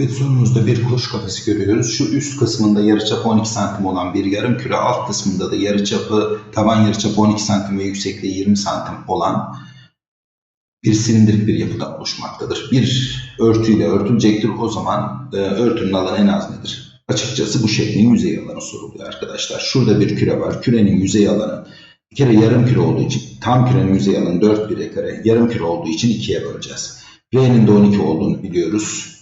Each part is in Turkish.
Ve bir kuş kafesi görüyoruz. Şu üst kısmında yarıçapı 12 santim olan bir yarım küre, alt kısmında da yarıçapı, taban yarıçapı 12 santim ve yüksekliği 20 santim olan bir silindirik bir yapıda oluşmaktadır. Bir örtüyle örtülecektir. O zaman e, örtünün alanı en az nedir? Açıkçası bu şeklin yüzey alanı soruluyor arkadaşlar. Şurada bir küre var. Kürenin yüzey alanı bir kere yarım küre olduğu için tam kürenin yüzey alanı 4 bire kare. Yarım küre olduğu için 2'ye böleceğiz. R'nin de 12 olduğunu biliyoruz.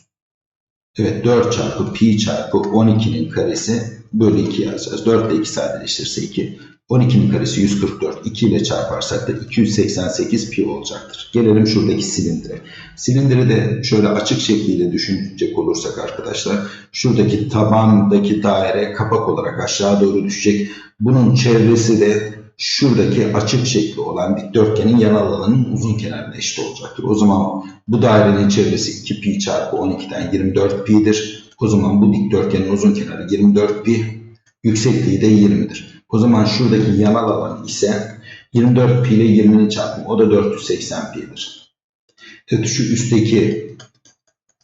Evet 4 çarpı pi çarpı 12'nin karesi bölü 2 yazacağız. 4 ile 2 sadeleştirse 2. 12'nin karesi 144. 2 ile çarparsak da 288 pi olacaktır. Gelelim şuradaki silindire. Silindiri de şöyle açık şekliyle düşünecek olursak arkadaşlar şuradaki tabandaki daire kapak olarak aşağı doğru düşecek. Bunun çevresi de şuradaki açık şekli olan dikdörtgenin yanal alanının uzun kenarına eşit olacaktır. O zaman bu dairenin çevresi 2 pi çarpı 12'den 24 pi'dir. O zaman bu dikdörtgenin uzun kenarı 24 pi, yüksekliği de 20'dir. O zaman şuradaki yanal alan ise 24 pi ile 20'nin çarpımı o da 480 pi'dir. Evet şu üstteki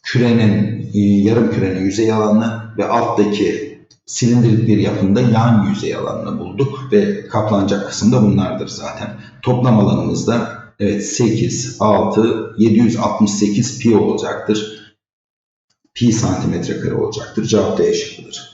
kürenin, yarım kürenin yüzey alanını ve alttaki silindirik bir yapında yan yüzey alanını bulduk ve kaplanacak kısım da bunlardır zaten. Toplam alanımız da evet 8, 6, 768 pi olacaktır. Pi santimetre kare olacaktır. Cevap D şıkkıdır.